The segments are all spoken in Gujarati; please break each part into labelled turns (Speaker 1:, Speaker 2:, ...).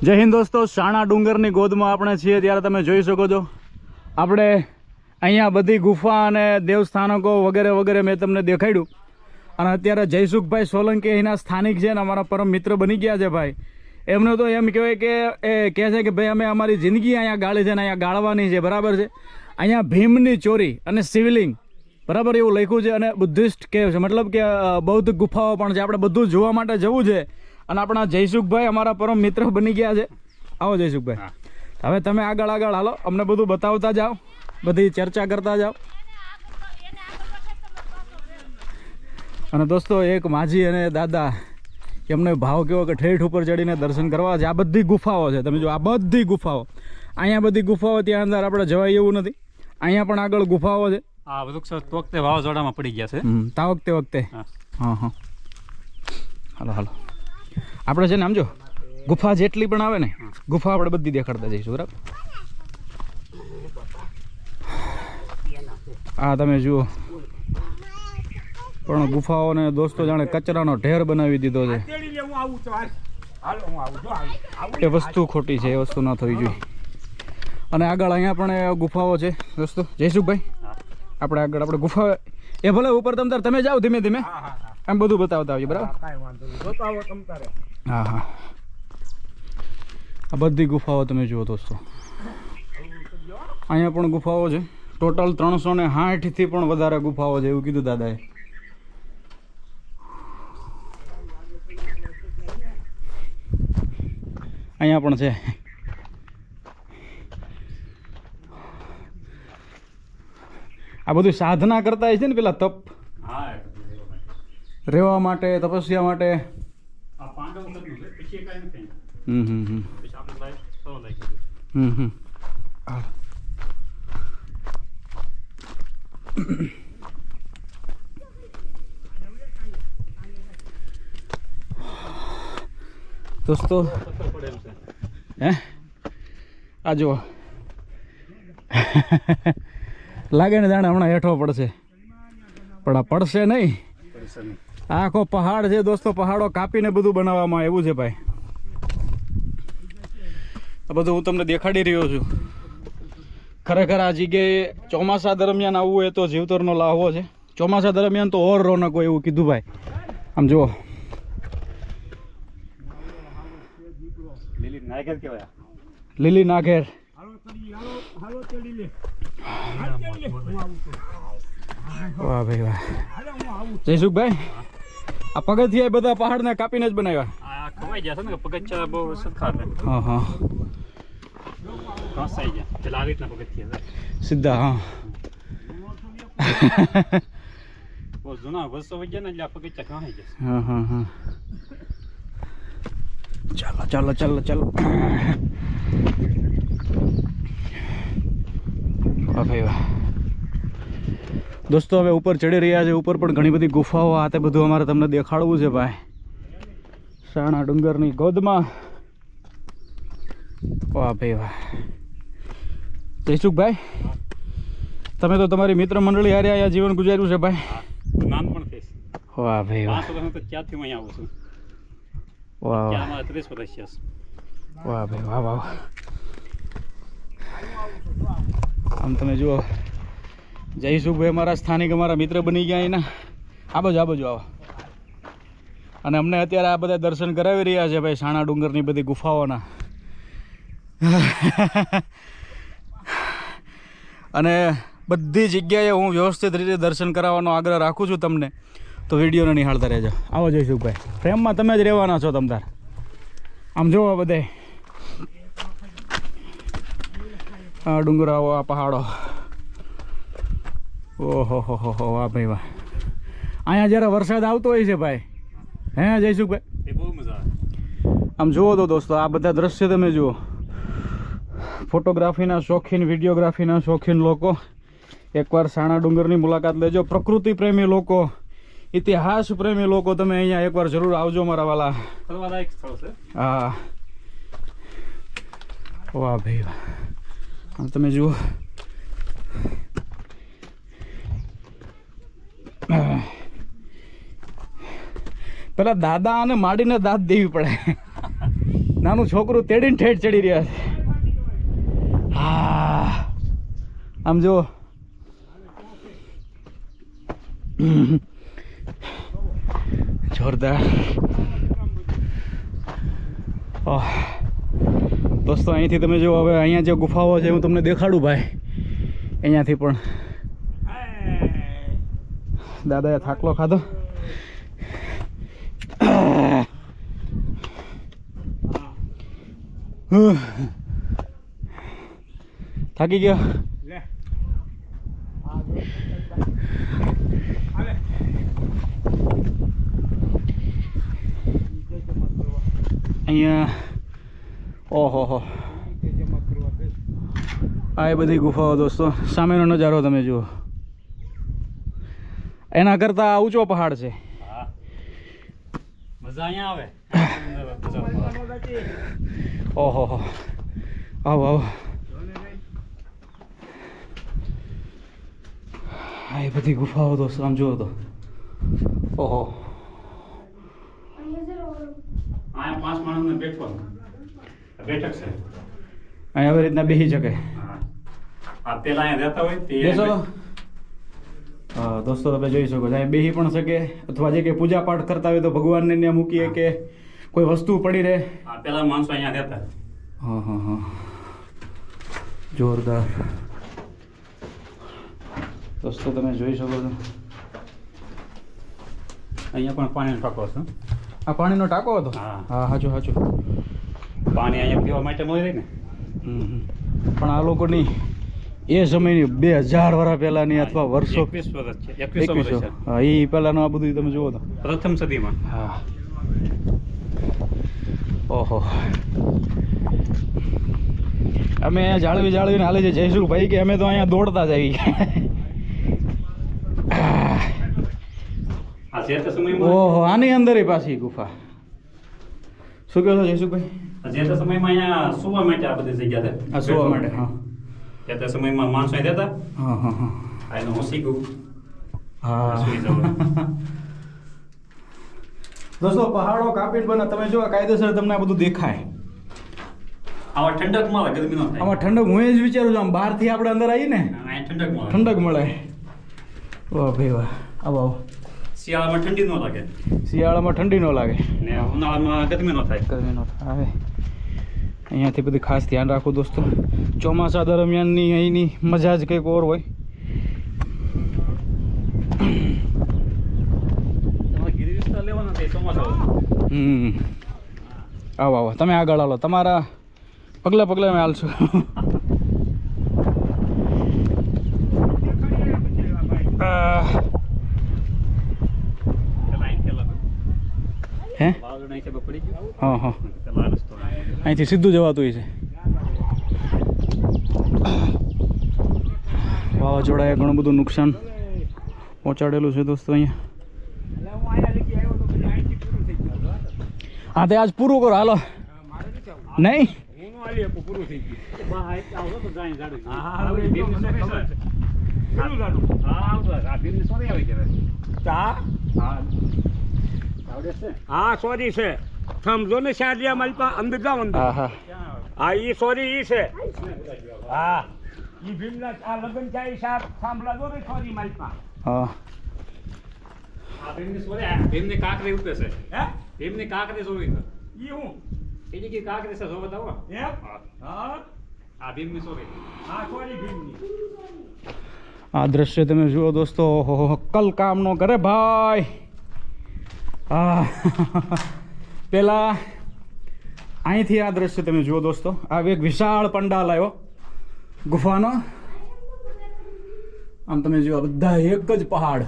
Speaker 1: જય હિન્દ દોસ્તો, શાણા ડુંગરની ગોદમાં આપણે છીએ, ત્યારે તમે જોઈ શકો છો. આપણે અહીંયા બધી ગુફા અને દેવસ્થાનકો વગેરે વગેરે મેં તમને દેખાડ્યું. અને અત્યારે જયસુખભાઈ સોલંકી અહીંના સ્થાનિક છે ને અમારા પરમ મિત્ર બની ગયા છે ભાઈ. એમને તો એમ કહેવાય કે, એ કહે છે કે ભાઈ, અમે અમારી જિંદગી અહીંયા ગાળી છે ને અહીંયા ગાળવાની છે, બરાબર છે? અહીંયા ભીમની ચોરી અને શિવલિંગ, બરાબર એવું લખ્યું છે અને બુદ્ધિસ્ટ કહે છે. મતલબ કે બૌદ્ધ ગુફાઓ પણ છે. આપણે બધું જોવા માટે જવું છે. અને આપણા જયસુખભાઈ અમારા પરમ મિત્ર બની ગયા છે. આવો જયસુખભાઈ. હવે તમે આગળ આગળ હાલો. અમને બધું બતાવતા જાઓ. બધી ચર્ચા કરતા જાઓ. અને દોસ્તો એક માજી અને દાદા એમને ભાવ કેવો કે ઠેઠ ઉપર ચડીને દર્શન કરવા છે. આ બધી ગુફાઓ છે. તમે જો આ બધી ગુફાઓ. અહીંયા બધી ગુફાઓ ત્યાં અંદર આપણે જવાય એવું નથી. અહીંયા પણ આગળ ગુફાઓ છે.
Speaker 2: આ વૃક્ષો વખતે વાવાઝોડામાં પડી ગયા છે.
Speaker 1: તા વખતે વખતે.
Speaker 2: હા.
Speaker 1: હા હા. હાલો હાલો. આપણે છે ને, આમ જો, ગુફા જેટલી પણ આવે ને, ગુફા આપણે બધી દેખાડતા જઈશું, બરાબર? આ તમે જુઓ, પણ ગુફાઓને દોસ્તો જાણે કચરાનો ઢેર બનાવી દીધો છે. એ વસ્તુ ખોટી છે, એ વસ્તુ ન થવી જોઈએ. અને આગળ અહીંયા પણ ગુફાઓ છે, દોસ્તો. જયસુખભાઈ, આપણે આગળ, આપણે ગુફા એ ભલે ઉપર તમ તાર, તમે જાઓ ધીમે ધીમે આમ બધું બતાવતા આવજો બરાબર? હા હા આ બધી ગુફાઓ તમે જુઓ દોસ્તો. અહીંયા પણ ગુફાઓ છે. ટોટલ ત્રણસો ને સાઠથી પણ વધારે ગુફાઓ છે એવું કીધું દાદાએ. અહીંયા પણ છે. આ બધું સાધના કરતા છે ને પેલા તપ. રહેવા માટે તપસ્યા માટે?
Speaker 2: આ પાંડવ વખતનું છે. પછી એ કાંઈ નથી.
Speaker 1: હમ હમ હમ.
Speaker 2: પછી આપણે લાઈફ સરળ લાગી
Speaker 1: હમ હમ. હાલ. દોસ્તો હે? આ જુઓ. લાગે ને જાણે હમણાં હેઠો પડશે. પણ આ પડશે નહીં. આખો પહાડ છે દોસ્તો પહાડો કાપીને બધું બનાવવામાં આવ્યું છે ભાઈ. આ બધું હું તમને દેખાડી રહ્યો છું. ખરેખર આ જગ્યાએ ચોમાસા દરમિયાન આવવું હોય તો જીવતરનો લાહવો છે. ચોમાસા દરમિયાન તો ઓર રોનક હોય એવું કીધું ભાઈ. આમ જુઓ.
Speaker 2: લીલી
Speaker 1: નાઘેર વાહ ભાઈ વાહ. જયસુખભાઈ. આ પગથિયા એ બધા પહાડને કાપીને જ બનાવ્યા.
Speaker 2: આ ખવાઈ ગયા છે ને કે પગથિયા બહુ સખા છે.
Speaker 1: હા હા.
Speaker 2: ઘસાઈ ગયા. પેલા આવી રીતના પગથિયા છે
Speaker 1: સીધા હા.
Speaker 2: બહુ જૂના વર્ષો વહી ગયા ને એટલે આ પગથિયા ઘસાઈ ગયા
Speaker 1: હા હા હા. ચાલો ચાલો ચાલો ચાલો. વાહ ભાઈ વાહ. દોસ્તો હવે ઉપર ચડી રહ્યા છે ઉપર પણ ઘણી બધી ગુફાઓ આ તે બધું અમારે તમને દેખાડવું છે ભાઈ. સાણા ડુંગરની ગોદમાં. વાહ ભાઈ વાહ. જયસુખભાઈ તમે તો તમારી મિત્ર મંડળી હારે અહીંયા જીવન ગુજાર્યું છે ભાઈ.
Speaker 2: હા નાનપણ
Speaker 1: વાહ ભાઈ વાહ.
Speaker 2: તો ક્યાંથી અહીંયા આવું છું?
Speaker 1: વાહ વાહ.
Speaker 2: ત્રીસ વર્ષ
Speaker 1: વાહ ભાઈ વાહ વાહ. આમ તમે જુઓ જયસુખભાઈ અમારા સ્થાનિક અમારા મિત્ર બની ગયા એના. આ બાજુ આવો. અને અમને અત્યારે આ બધા દર્શન કરાવી રહ્યા છે ભાઈ, સાણા ડુંગરની બધી ગુફાઓના. અને બધી જગ્યાએ હું વ્યવસ્થિત રીતે દર્શન કરાવવાનો આગ્રહ રાખું છું તમને. તો વિડીયોને નિહાળતા રહેજો. આવો જયસુખભાઈ ફ્રેમમાં તમે જ રહેવાના છો તમતાર આમ જુઓ બધે ડુંગરાઓ, આ પહાડો. ઓહો હો હો હો વાહ ભાઈ વાહ. અહીંયા જ્યારે વરસાદ આવતો હોય છે ભાઈ. હે જયસુખભાઈ?
Speaker 2: એ બહુ મજા આવે.
Speaker 1: આમ જુઓ તો દોસ્તો આ બધા દ્રશ્ય તમે જુઓ. ફોટોગ્રાફીના શોખીન વિડીયોગ્રાફીના શોખીન લોકો. એકવાર સાણા ડુંગરની મુલાકાત લેજો. પ્રકૃતિ પ્રેમી લોકો ઇતિહાસ પ્રેમી લોકો તમે અહીંયા એકવાર જરૂર આવજો મારા વાલા.
Speaker 2: ફરવાલાયક સ્થળ છે.
Speaker 1: હા. વાહ ભાઈ વાહ. તમે જુઓ. પેલા દાદા અને માડીને દાંત દેવી પડે. નાનું છોકરું તેડીને ઠેઠ ચડી રહ્યા છે. હા. આમ જો જોરદાર. આહ. દોસ્તો, અહીંથી તમે જો હવે અહીંયા જે ગુફાઓ છે, હું તમને દેખાડું ભાઈ. અહીંયાથી પણ દાદાએ થાકલો ખાધો. થાકી ગયો. અહીંયા ઓહો હો. આ બધી ગુફાઓ દોસ્તો સામેનો નજારો તમે જુઓ. એના કરતાં ઊંચો પહાડ છે.
Speaker 2: હા. મજા અહીંયા આવે.
Speaker 1: ઓહો હો આવો આવો. આ એ બધી ગુફાઓ દોસ્તો આમ જુઓ તો. ઓહો.
Speaker 2: અહીંયા પાંચ માણસને બેઠક છે.
Speaker 1: અહીં આવી રીતના બેસી શકે.
Speaker 2: પેલા અહીંયા રહેતા હોય તે
Speaker 1: હા દોસ્તો તમે જોઈ શકો છો. અહીં બેસી પણ શકે અથવા જે કે પૂજા પાઠ કરતા હોય તો ભગવાનને ત્યાં મૂકીએ કે કોઈ વસ્તુ પડી રહે.
Speaker 2: પેલા માણસો અહીંયા રહેતા.
Speaker 1: હા હા હા. જોરદાર. દોસ્તો તમે જોઈ શકો છો.
Speaker 2: અહીંયા પણ પાણીનો ટાંકો હતો
Speaker 1: આ પાણીનો ટાંકો હતો?
Speaker 2: હા.
Speaker 1: હા હાચું સાચું
Speaker 2: પાણી અહીંયા પીવા માટે મળી રહે ને.
Speaker 1: પણ આ લોકોની એ સમયની બે હજાર વર્ષ પહેલાની અથવા વર્ષો.
Speaker 2: એકવીસ
Speaker 1: હા એ પહેલાનું આ બધું તમે જુઓ તો.
Speaker 2: પ્રથમ સદીમાં.
Speaker 1: હા. ઓહો. અમે અહીંયા જાળવી જાળવીને હાલે છે જઈશું ભાઈ કે અમે તો અહીંયા દોડતા જ આવી ઓહો આની અંદર પાછી ગુફા. શું કહો છો જયસુખભાઈ?
Speaker 2: જે સમયમાં અહીંયા સુવા માટે આ બધી જગ્યા છે.
Speaker 1: સુવા માટે. હા.
Speaker 2: જે તે સમયમાં માણસો અહીં રહેતા?
Speaker 1: હા હા હા.
Speaker 2: આ હું. શીખું
Speaker 1: હા
Speaker 2: સુઈ.
Speaker 1: દોસ્તો પહાડો કાપીટ બને તમે જો કાયદેસર તમને આ બધું દેખાય.
Speaker 2: આવા ઠંડક મળે ગરમી ન થાય.
Speaker 1: આમાં ઠંડક હું એ જ વિચારું છું આમ બહારથી આપણે અંદર આવીએ ને
Speaker 2: ઠંડક મળે
Speaker 1: ઠંડક મળે. વાહ ભાઈ વાહ. આવો
Speaker 2: શિયાળામાં ઠંડી ન લાગે.
Speaker 1: શિયાળામાં ઠંડી ન લાગે.
Speaker 2: ને ઉનાળામાં ગરમી ન થાય.
Speaker 1: ગરમી ન થાય. અહીંયાથી બધું ખાસ ધ્યાન રાખો દોસ્તો. ચોમાસા દરમિયાનની અહીંની મજા જ કંઈક ઓર હોય. હમ. આવો આવો. તમે આગળ હાલો. તમારા પગલે પગલે અમે હાલશો. હે? હા હા. અહીંથી સીધું જવાતું હોય છે વાવાઝોડાએ ઘણું બધું નુકસાન પહોંચાડેલું છે દોસ્તો અહીંયા. હા તે આજ પૂરું કરો. હાલો. નહીં.
Speaker 2: હા, સોરી છે?
Speaker 3: સમજો ને શાદિયા માલપા અંદર જાઓ અંદર.
Speaker 1: હા હા.
Speaker 3: હા ઈ સોરી ઈ છે હા ઈ ભીમના આ લગન છે ઈ સાહેબ સાંભળા દો ને સોરી માલપા
Speaker 1: હા
Speaker 2: આ ભીમની સોરી, આ ભીમની કાંકરી ઉપે છે.
Speaker 3: હે
Speaker 2: ભીમની કાંકરી જોવી છે.
Speaker 3: ઈ હું
Speaker 2: બીજી કઈ કાંકરી છે, જોવા બતાવો.
Speaker 3: એમ
Speaker 2: હા.
Speaker 3: હા
Speaker 2: આ ભીમની સોરી.
Speaker 3: હા સોરી ભીમની
Speaker 1: આ દ્રશ્ય તમે જુઓ દોસ્તો ઓહો કલ કામ નો કરે ભાઈ હા પેલા અહીંથી આ દ્રશ્ય તમે જુઓ દોસ્તો. આ એક વિશાળ પંડાલ આવ્યો. ગુફાનો. આમ તમે જુઓ બધા એક જ પહાડ.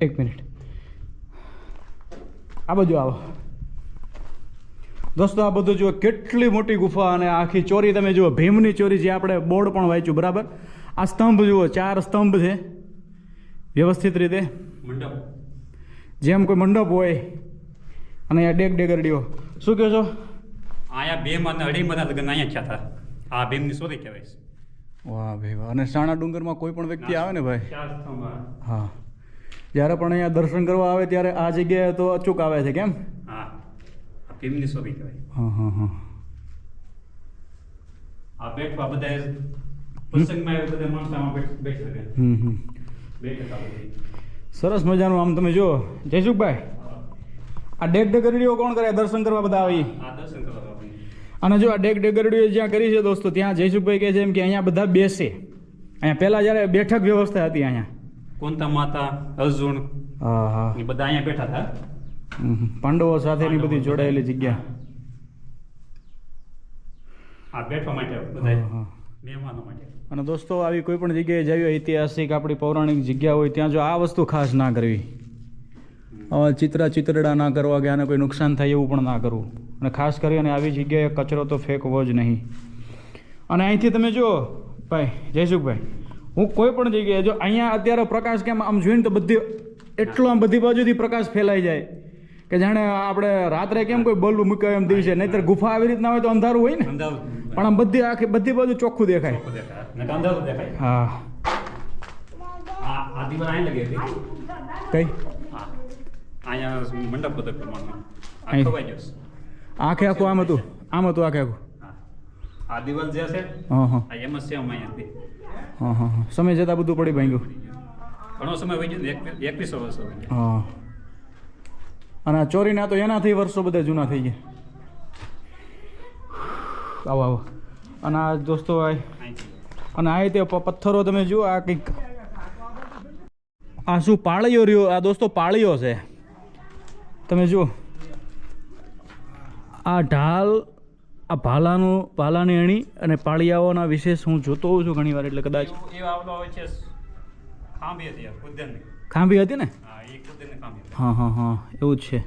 Speaker 1: એક મિનિટ. આ બાજુ આવો. દોસ્તો આ બધું જુઓ કેટલી મોટી ગુફા અને આખી ચોરી. તમે જુઓ ભીમની ચોરી જે આપણે બોર્ડ પણ વાંચ્યું બરાબર? આ સ્તંભ જુઓ ચાર સ્તંભ છે. વ્યવસ્થિત રીતે.
Speaker 2: મંડપ.
Speaker 1: જેમ કોઈ મંડપ હોય અને અહીંયા ડેગ ડેગરડીઓ. શું કહો છો?
Speaker 2: અહીંયા બે અને અઢી બધા લગ્ન અહીંયા થયા હતા. આ ભીમની સોરી કહેવાય છે.
Speaker 1: વાહ ભાઈ વાહ. અને સાણા ડુંગરમાં કોઈ પણ વ્યક્તિ આવે ને ભાઈ?
Speaker 2: ચાર.
Speaker 1: હા. જ્યારે પણ અહીંયા દર્શન કરવા આવે ત્યારે આ જગ્યાએ તો અચૂક આવે છે કેમ?
Speaker 2: હા. આ ભીમની કહેવાય. આ બેઠવા બધા પ્રસંગમાં આવે બધા માણસો આમાં બેઠ- શકે બેઠક
Speaker 1: સરસ મજાનું આમ તમે જુઓ. જયસુખભાઈ આ ડેક ડગરડીઓ કોણ કરે? દર્શન કરવા બધા આવી?
Speaker 2: આ દર્શન કરવા
Speaker 1: અને જો આ ડેક ડેગરડીઓ જ્યાં કરી છે દોસ્તો ત્યાં જયસુખભાઈ કહે છે એમ કે અહીંયા બધા બેસે. અહીંયા પહેલાં જ્યારે બેઠક વ્યવસ્થા હતી અહીંયા.
Speaker 2: કોંતા માતા અર્જુન એ બધા અહીંયા બેઠા હતા.
Speaker 1: પાંડવો સાથેની બધી જોડાયેલી જગ્યા.
Speaker 2: આ બેઠવા માટે બધા મહેમાનો માટે.
Speaker 1: અને દોસ્તો આવી કોઈ પણ જગ્યાએ જાવી ઐતિહાસિક આપણી પૌરાણિક જગ્યા હોય ત્યાં જો આ વસ્તુ ખાસ ના કરવી. આવા ચિત્રા ચિત્રડા ના કરવા કે આને કોઈ નુકસાન થાય એવું પણ ના કરવું. અને ખાસ કરીને આવી જગ્યાએ કચરો તો ફેંકવો જ નહીં. અને અહીંથી તમે જુઓ ભાઈ જયસુખભાઈ હું કોઈ પણ જગ્યાએ જો અહીંયા અત્યારે પ્રકાશ કેમ આમ જોઈને તો બધી એટલો આમ બધી બાજુથી પ્રકાશ ફેલાઈ જાય. કે જાણે આપણે રાત્રે કેમ કોઈ બલ્બ મૂક્યો એમ દિવસે? નહીતર ગુફા આવી રીતના હોય તો અંધારું હોય ને? પણ આમ બધી આખી બધી બાજુ ચોખ્ખું દેખાય. હા. કઈ. આખે આખું આમ હતું. આમ હતું આખે આખું.
Speaker 2: આ દિવાલ જે છે
Speaker 1: હા હા.
Speaker 2: આ એમ જ
Speaker 1: હા હા સમય જતાં બધું પડી ભાંગ્યું.
Speaker 2: ઘણો સમય વહી ગયો એક- એકવીસો વર્ષો
Speaker 1: હા. અને આ ચોરીના તો એનાથી વર્ષો બધા જૂના થઈ ગયા. આવો આવો. અને આ દોસ્તો અને આ રીતે પથ્થરો તમે જુઓ, આ કંઈક આ શું પાળીઓ રહ્યો? આ દોસ્તો પાળીઓ છે. તમે જુઓ. આ ઢાલ, આ ભાલાનું, ભાલાની અણી અને પાળિયાઓના વિશેષ હું જોતો હોઉં છું ઘણી વાર એટલે કદાચ
Speaker 2: ખાંભી હતી
Speaker 1: ને?
Speaker 2: હા
Speaker 1: હા હા હા એવું છે.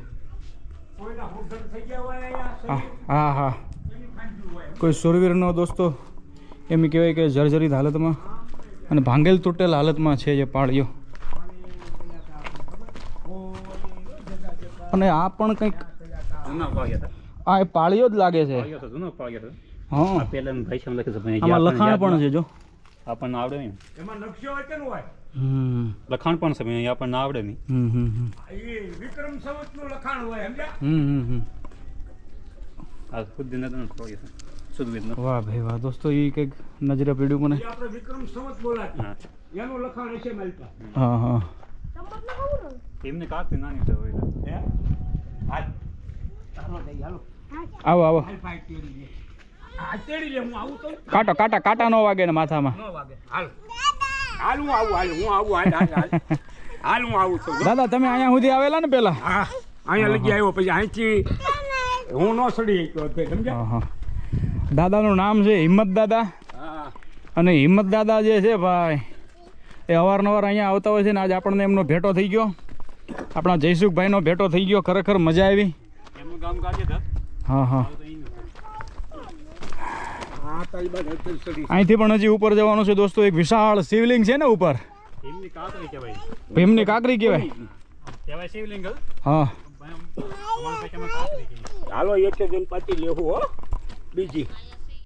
Speaker 1: હા હા કોઈ સુરવીરનો દોસ્તો એમ કહેવાય કે જર્જરિત હાલતમાં અને ભાંગેલ તૂટેલ હાલતમાં છે જે પાળીઓ. અને આ પણ કંઈક આ એ પાળીઓ જ લાગે છે. હા. લખાણ પણ છે જો.
Speaker 2: આપણને આવડે
Speaker 3: એમાં નકશો હોય?
Speaker 2: લખાણ પણ સમય પણ એ આપણને આવડે નહીં.
Speaker 1: વિક્રમ સંવત હમ.
Speaker 3: એ વિક્રમ સંવતનું લખાણ હોય સમજ્યા?
Speaker 2: પાળિયો છે. સુરવીરનો
Speaker 1: વાહ ભાઈ વાહ. દોસ્તો એ કંઈક નજરે પડ્યું મને.
Speaker 3: આપણે વિક્રમ સંવત બોલાતી. એનું લખાણ હશે મારી
Speaker 1: હા હા.
Speaker 2: એમને કાકરી નાની છે હોય
Speaker 3: હાલ.
Speaker 1: આવો આવો. કાંટા કાંટા કાંટા નો વાગે ને માથામાં.
Speaker 3: ન વાગે. હાલ. હાલ હું આવું હાલ હું આવું હાલ હાલ હાલ. હાલ હું આવું છું.
Speaker 1: દાદા તમે અહીંયા સુધી આવેલા ને પેલા
Speaker 3: હા અહીંયા લગી આવ્યો પછી અહીંથી હું ન સડી ગયો સમજ્યા?
Speaker 1: હા હા. દાદાનું નામ છે હિંમત દાદા. અને હિંમત દાદા જે છે ભાઈ એ અવારનવાર અહીંયા આવતા હોય છે ને આજે આપણને એમનો ભેટો થઈ ગયો. આપણા જયસુખભાઈનો ભેટો થઈ ગયો ખરેખર મજા આવી.
Speaker 2: એમનું ગામ
Speaker 1: હા હા
Speaker 2: તો અહીંનું હતું.
Speaker 3: હા તારી બાદ અત્યારે સડી
Speaker 1: અહીંથી પણ હજી ઉપર જવાનું છે દોસ્તો એક વિશાળ શિવલિંગ છે ને ઉપર.
Speaker 2: એમની કાકરી કહેવાય.
Speaker 1: ભીમની કાકરી કહેવાય. હા.
Speaker 3: હાલો એક દિન પતિ લેવું હો. બીજી.